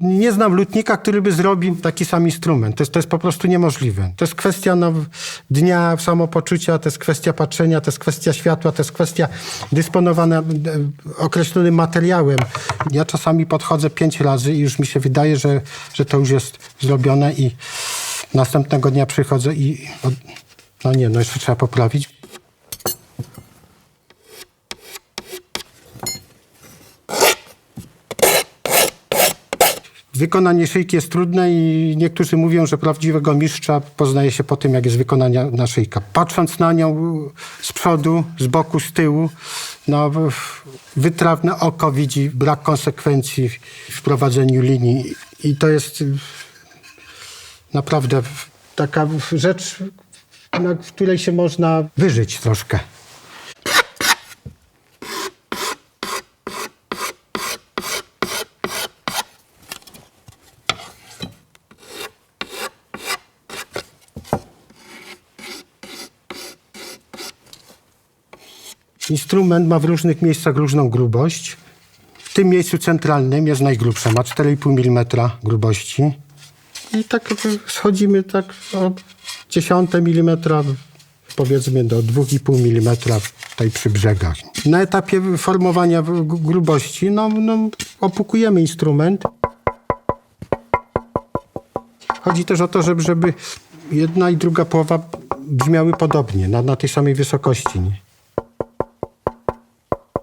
nie znam lutnika, który by zrobił taki sam instrument. To jest, to jest po prostu niemożliwe. To jest kwestia no, dnia samopoczucia, to jest kwestia patrzenia, to jest kwestia światła, to jest kwestia dysponowania e, określonym materiałem. Ja czasami podchodzę pięć razy i już mi się wydaje, że, że to już jest zrobione i następnego dnia przychodzę i... No nie, no jeszcze trzeba poprawić. Wykonanie szyjki jest trudne i niektórzy mówią, że prawdziwego mistrza poznaje się po tym, jak jest wykonana na szyjka. Patrząc na nią z przodu, z boku, z tyłu, no, wytrawne oko widzi brak konsekwencji w prowadzeniu linii i to jest y, naprawdę taka rzecz, na której się można wyżyć troszkę. Instrument ma w różnych miejscach różną grubość. W tym miejscu centralnym jest najgrubsza, ma 4,5 mm grubości. I tak schodzimy tak o dziesiąte milimetra, powiedzmy do 2,5 mm tutaj przy brzegach. Na etapie formowania grubości no, no, opukujemy instrument. Chodzi też o to, żeby, żeby jedna i druga połowa brzmiały podobnie, na, na tej samej wysokości. Nie?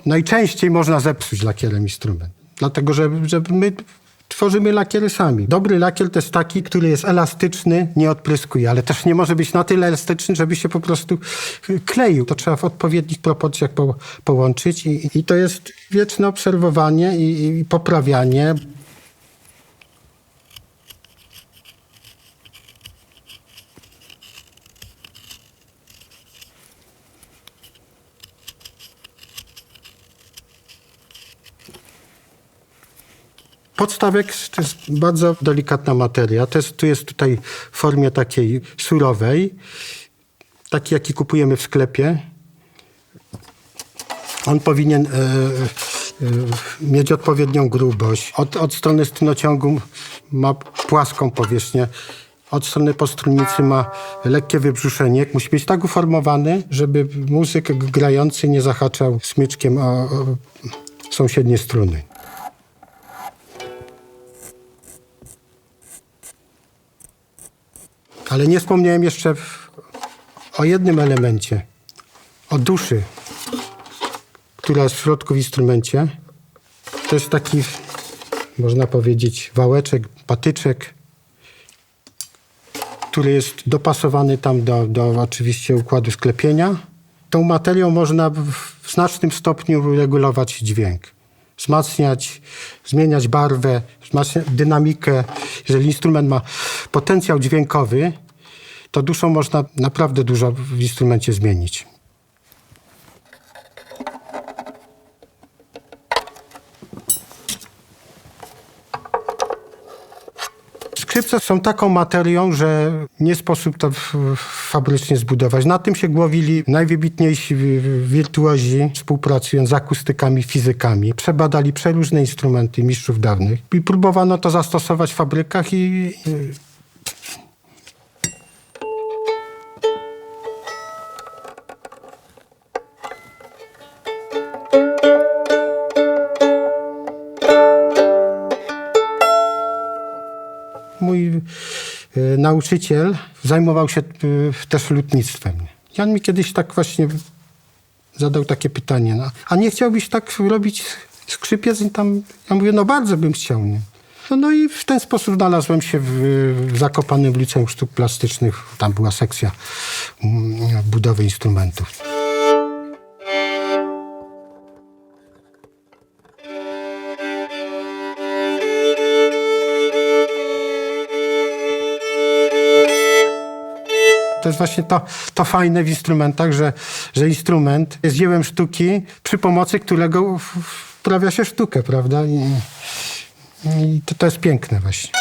Najczęściej można zepsuć lakierem instrument, dlatego że, że my tworzymy lakiery sami. Dobry lakier to jest taki, który jest elastyczny, nie odpryskuje, ale też nie może być na tyle elastyczny, żeby się po prostu kleił. To trzeba w odpowiednich proporcjach po, połączyć i, i to jest wieczne obserwowanie i, i poprawianie. Podstawek to jest bardzo delikatna materia. To jest, tu jest tutaj w formie takiej surowej, taki jaki kupujemy w sklepie. On powinien e, e, mieć odpowiednią grubość. Od, od strony strunociągu ma płaską powierzchnię. Od strony postrunnicy ma lekkie wybrzuszenie. Musi być tak uformowany, żeby muzyk grający nie zahaczał smyczkiem o, o sąsiednie struny. Ale nie wspomniałem jeszcze w, o jednym elemencie. O duszy, która jest w środku w instrumencie. To jest taki, można powiedzieć, wałeczek, patyczek, który jest dopasowany tam do, do oczywiście układu sklepienia. Tą materią można w, znacznym stopniu regulować dźwięk. Wzmacniać, zmieniać barwę, wzmacniać dynamikę. Jeżeli instrument ma potencjał dźwiękowy, to duszą można naprawdę dużo w instrumencie zmienić. Skrzypce są taką materią, że nie sposób to fabrycznie zbudować. Na tym się głowili najwybitniejsi wi- wi- wirtuozi, współpracując z akustykami, fizykami. Przebadali przeróżne instrumenty mistrzów dawnych i próbowano to zastosować w fabrykach i nauczyciel zajmował się e, też lutnictwem. I on mi kiedyś tak właśnie zadał takie pytanie, no, a nie chciałbyś tak robić skrzypiec? I tam, ja mówię, no bardzo bym chciał. Nie? No, no i w ten sposób znalazłem się w, w Zakopanym w Liceum Sztuk Plastycznych. Tam była sekcja mm, budowy instrumentów. To jest właśnie to, to fajne w instrumentach, że, że instrument jest dziełem sztuki, przy pomocy którego wprawia się sztukę, prawda? I, i to, to jest piękne właśnie.